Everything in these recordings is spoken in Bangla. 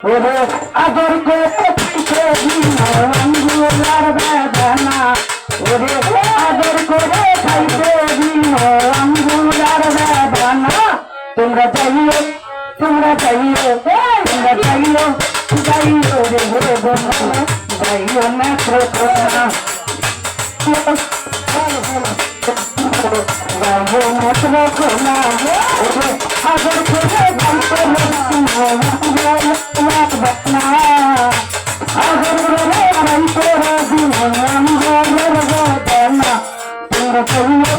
ওরে আদর করে পিছে আঙ্গুলার বেদনা ওরে আদর করে খাইতে দিন আঙ্গুলার বেদনা তোমরা যাইও তোমরা যাইও তোমরা যাইও যাইও রে হে বন্ধু যাইও না প্রথমা যাইও না প্রথমা আদর করে খাইতে দিন আদর করে খাইতে দিন আঙ্গুলার বেদনা তোমরা যাইও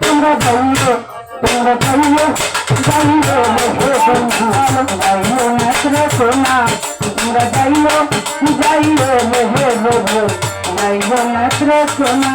তোমরা যাইও তোমরা যাইও যাইও হে বন্ধু যাইও মাত্র সোনা তোমরা যাইও যাইও হে বন্ধু যাইও মাত্র সোনা আদর করা খাইতে দিন অঙ্গরার বেদনা আদর কইরা খাইতে দিন অঙ্গরার বেদনা তোমরা যাইও যাইও রে বন্ধু যাইও মাত্র সোনা তোমরা যাইও যাইও রে বন্ধু যাইও মাত্র সোনা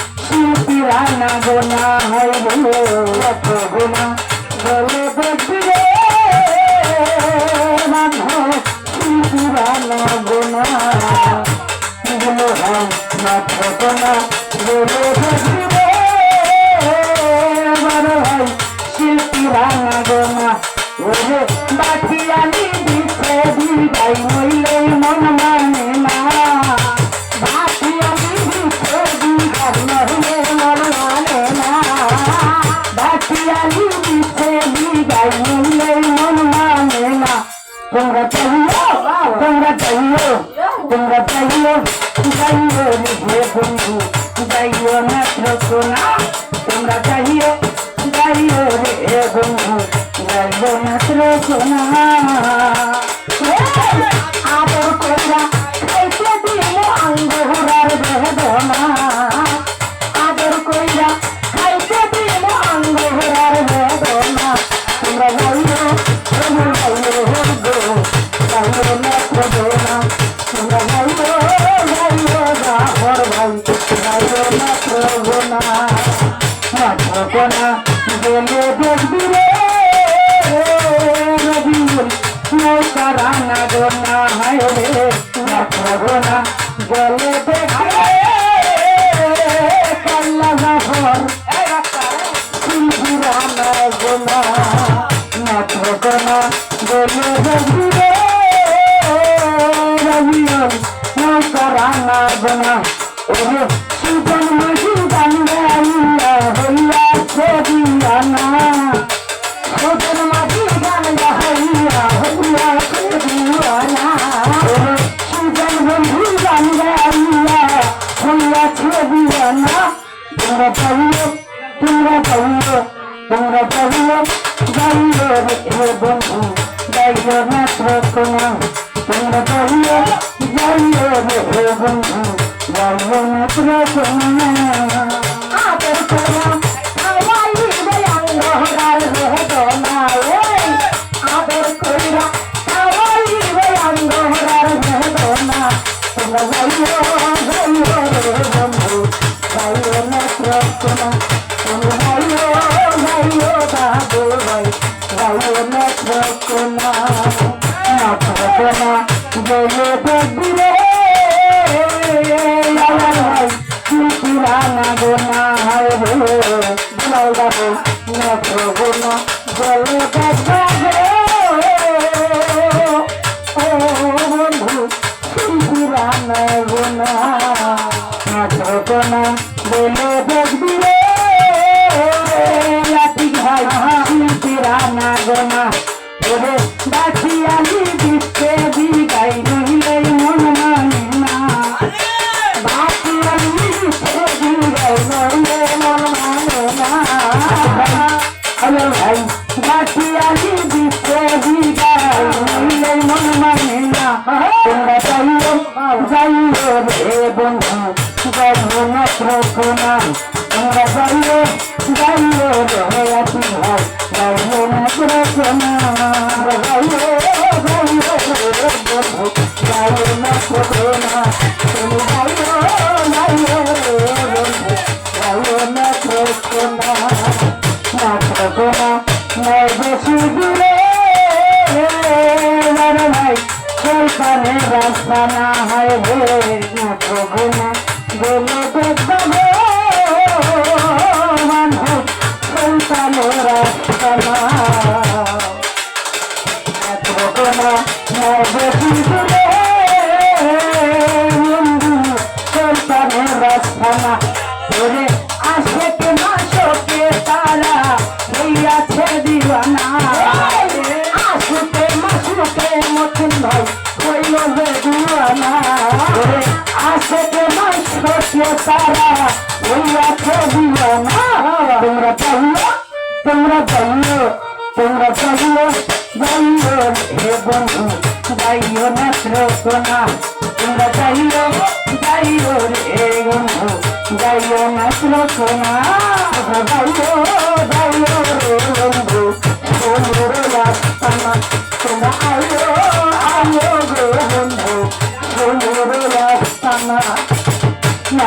শিল্পী রানা গোনা হয় বলে এত গোনা বলে রে মাধব শিল্পী রানা গোনা গুলো হয় না গোনা বলে দেখবি রে বড় শিল্পী রানা গোনা তোমরা চাইও তোমরা চাইও তোমরা চাইও, যাইও নিজে বন্ধু, যাইও মাত্র সোনা তোমরা চাইও, যাইও রে বন্ধু, যাইও মাত্র সোনা মাত্র পাইও তোমরা পাইও যাইও রে বন্ধু যাইও মাত্র কোনা। তোমরা পাইও যাইও রে বন্ধু যাইও মাত্র কোনা। মাত্র বন্ধু। মাসকে তারা হইয়াছে দিওয়ানা তোমরা চাইও তোমরা চাইও তোমরা চাইও যাইও হে বন্ধু যাইও না যাইও না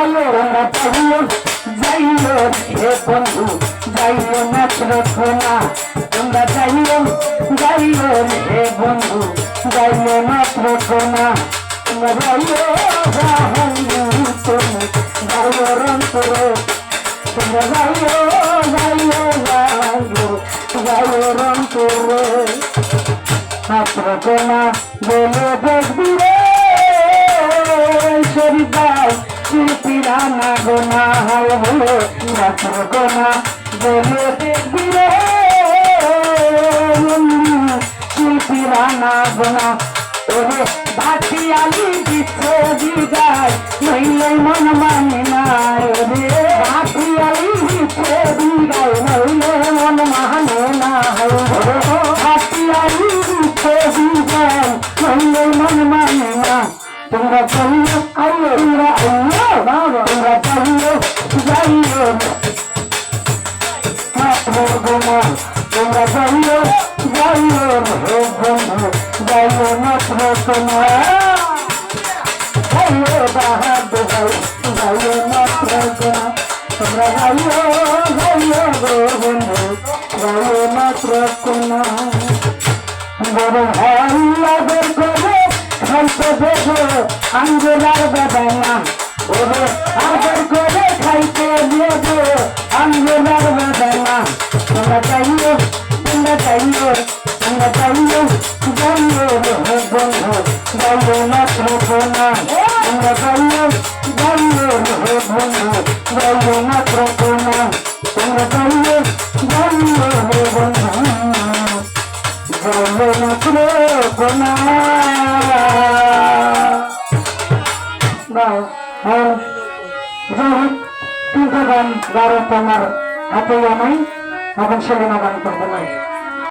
যাইও আলো তোমরা চাইও যাইও হে বন্ধু যাইও না রাখো না তোমরা যাইও যাইও হে বন্ধু যাইও না রাখো না তোমরা যাইও বন্ধু তুমি যাইও রন্তর তোমরা যাইও যাইও যাইও যাইও রন্তর ছাত্র না বলে দেখবি রে শরীফাই শিল্পীরা না গোনা বলে ছাত্র গোনা বলে দেখবি রে শিল্পীরা গোনা ওরে ভাটি আলি দিচ্ছে দিদায় নইলে মন তোমরা আইও বাবা তোমরা চাইও যাইও লাগের করে খাইতে নিয়ে আমি আঙ্গুলার বেদানা তোমরা চাইও গারো তোমার হাতে নাই এবং সেলিনা গান করব না